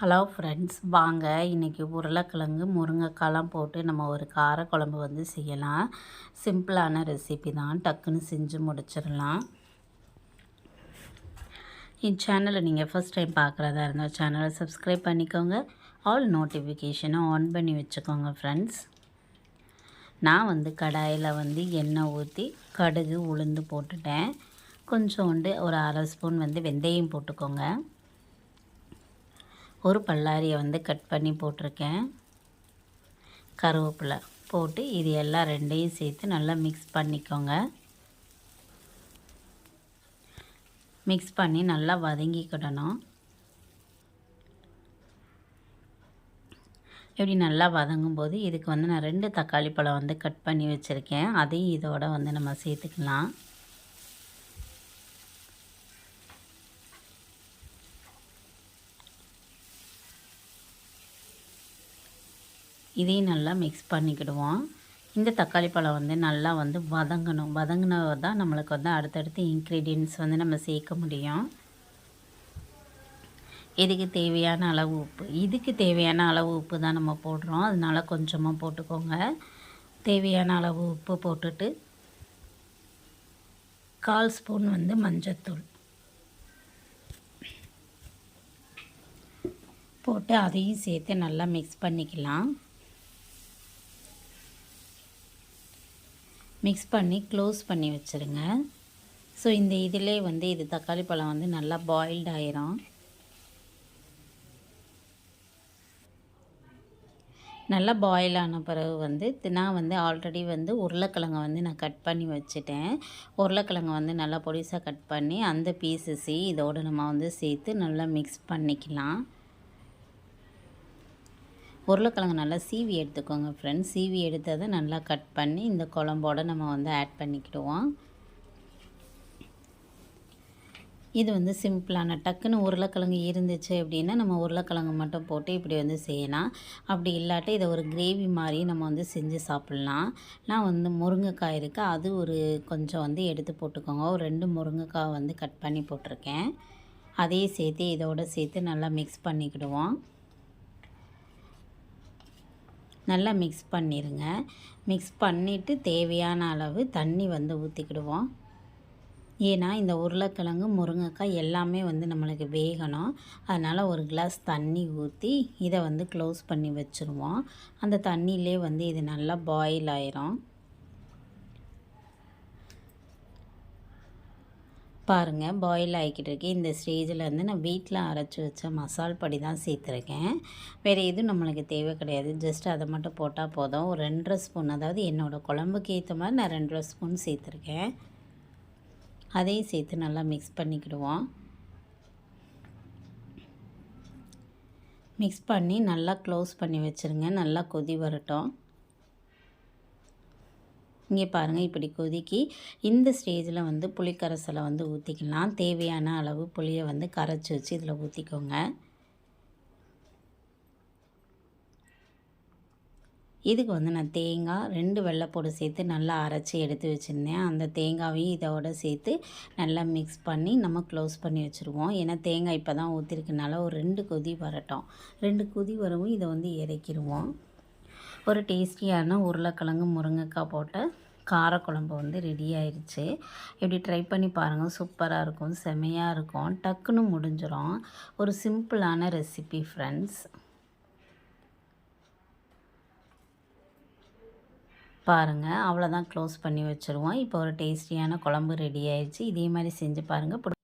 Hello friends வாங்க. இன்றைக்கி உருளைக்கிழங்கு முருங்கைக்காலாம் போட்டு நம்ம ஒரு காரக்குழம்பு வந்து செய்யலாம். சிம்பிளான ரெசிபி தான். டக்குன்னு செஞ்சு முடிச்சிடலாம். என் சேனலை நீங்கள் ஃபஸ்ட் டைம் பார்க்குறதா இருந்தால் சேனலை சப்ஸ்கிரைப் பண்ணிக்கோங்க. ஆல் நோட்டிஃபிகேஷனை ஆன் பண்ணி வச்சுக்கோங்க ஃப்ரெண்ட்ஸ் நான் வந்து கடாயில் வந்து எண்ணெய் ஊற்றி கடுகு உளுந்து போட்டுட்டேன். கொஞ்சோண்டு ஒரு அரை ஸ்பூன் வந்து வெந்தயம் போட்டுக்கோங்க. ஒரு பல்லாரியை வந்து கட் பண்ணி போட்டிருக்கேன். கருவேப்பிலை போட்டு இது எல்லாம் ரெண்டையும் சேர்த்து நல்லா மிக்ஸ் பண்ணிக்கோங்க. மிக்ஸ் பண்ணி நல்லா வதங்கிக்கிடணும். இப்படி நல்லா வதங்கும் போது இதுக்கு வந்து நான் ரெண்டு தக்காளி பழம் வந்து கட் பண்ணி வச்சுருக்கேன். அதையும் இதோட வந்து நம்ம சேர்த்துக்கலாம். இதையும் நல்லா மிக்ஸ் பண்ணிக்கிடுவோம். இந்த தக்காளி பழம் வந்து நல்லா வந்து வதங்கணும். வதங்கினது தான் நம்மளுக்கு வந்து அடுத்தடுத்து இன்க்ரீடியன்ட்ஸ் வந்து நம்ம சேர்க்க முடியும். இதுக்கு தேவையான அளவு உப்பு. இதுக்கு தேவையான அளவு உப்பு தான் நம்ம போடுறோம். அதனால் கொஞ்சமாக போட்டுக்கோங்க. தேவையான அளவு உப்பு போட்டுட்டு கால் ஸ்பூன் வந்து மஞ்சத்தூள். போட்டு அதையும் சேர்த்து நல்லா மிக்ஸ் பண்ணிக்கலாம். மிக்ஸ் பண்ணி க்ளோஸ் பண்ணி வச்சுருங்க. ஸோ இந்த இதிலே வந்து இது தக்காளி பழம் வந்து நல்லா பாயில்ட் ஆயிரும். நல்லா பாயில் ஆன பிறகு வந்து நான் வந்து ஆல்ரெடி வந்து உருளைக்கிழங்கை வந்து நான் கட் பண்ணி வச்சுட்டேன். உருளைக்கிழங்கை வந்து நல்லா பொடிசாக கட் பண்ணி அந்த பீசஸி இதோடு நம்ம வந்து சேர்த்து நல்லா மிக்ஸ் பண்ணிக்கலாம். உருளைக்கிழங்கு நல்லா சீவி எடுத்துக்கோங்க ஃப்ரெண்ட்ஸ் சீவி எடுத்ததை நல்லா கட் பண்ணி இந்த குழம்போடு நம்ம வந்து ஆட் பண்ணிக்கிடுவோம். இது வந்து சிம்பிளான டக்குன்னு உருளைக்கிழங்கு இருந்துச்சு அப்படின்னா நம்ம உருளைக்கிழங்கு மட்டும் போட்டு இப்படி வந்து செய்யலாம். அப்படி இல்லாட்டி இதை ஒரு கிரேவி மாதிரி நம்ம வந்து செஞ்சு சாப்பிட்லாம். நான் வந்து முருங்கைக்காய் இருக்குது அது ஒரு கொஞ்சம் வந்து எடுத்து போட்டுக்கோங்க. ஒரு ரெண்டு முருங்கைக்காய் வந்து கட் பண்ணி போட்டிருக்கேன். அதையும் சேர்த்து இதோடு சேர்த்து நல்லா மிக்ஸ் பண்ணிக்கிடுவோம். நல்லா மிக்ஸ் பண்ணிடுங்க மிக்ஸ் பண்ணிவிட்டு தேவையான அளவு தண்ணி வந்து ஊற்றிக்கிடுவோம் ஏன்னா இந்த உருளைக்கிழங்கு முருங்கைக்காய் எல்லாமே வந்து நம்மளுக்கு வேகணும். அதனால் ஒரு கிளாஸ் தண்ணி ஊற்றி இதை வந்து க்ளோஸ் பண்ணி வச்சுருவோம். அந்த தண்ணியிலே வந்து இது நல்லா பாயில் ஆயிரும். பாருங்கள் பாயில் ஆகிக்கிட்டு இருக்கு இந்த ஸ்டேஜில் வந்து நான் வீட்டில் அரைச்சி வச்ச மசால் பொடி தான் சேர்த்துருக்கேன். வேறு எதுவும் நம்மளுக்கு தேவை கிடையாது. ஜஸ்ட் அதை மட்டும் போட்டால் போதும். ஒரு ரெண்டரை ஸ்பூன் அதாவது என்னோடய குழம்புக்கு ஏற்ற மாதிரி நான் ரெண்டரை ஸ்பூன் சேர்த்துருக்கேன். அதையும் சேர்த்து நல்லா மிக்ஸ் பண்ணிக்கிடுவோம். மிக்ஸ் பண்ணி நல்லா க்ளோஸ் பண்ணி வச்சுருங்க. நல்லா கொதி வரட்டும். இங்கே பாருங்கள் இப்படி கொதிக்கி இந்த ஸ்டேஜில் வந்து புளிக்கரைசலை வந்து ஊற்றிக்கலாம் தேவையான அளவு புளியை வந்து கரைச்சி வச்சு இதில் ஊற்றிக்கோங்க இதுக்கு வந்து நான் தேங்காய் ரெண்டு வெள்ளைப்பூடு சேர்த்து நல்லா அரைச்சி எடுத்து வச்சுருந்தேன். அந்த தேங்காயையும் இதோட சேர்த்து நல்லா மிக்ஸ் பண்ணி நம்ம க்ளோஸ் பண்ணி வச்சுருவோம். ஏன்னா தேங்காய் இப்போ தான் ஊற்றிருக்கனால ஒரு ரெண்டு கொதி வரட்டும். ரெண்டு கொதி வரவும் இதை வந்து இறக்கிடுவோம் ஒரு டேஸ்டியான உருளைக்கிழங்கு முருங்கைக்காய் போட்ட காரக்குழம்பு வந்து ரெடி ஆயிடுச்சு இப்படி ட்ரை பண்ணி பாருங்கள் சூப்பராக இருக்கும் செமையாக இருக்கும். டக்குன்னு முடிஞ்சிடும் ஒரு சிம்பிளான ரெசிபி ஃப்ரெண்ட்ஸ் பாருங்கள் அவ்வளோதான் க்ளோஸ் பண்ணி வச்சுருவோம். இப்போ ஒரு டேஸ்டியான குழம்பு ரெடி ஆயிடுச்சு இதே மாதிரி செஞ்சு பாருங்கள்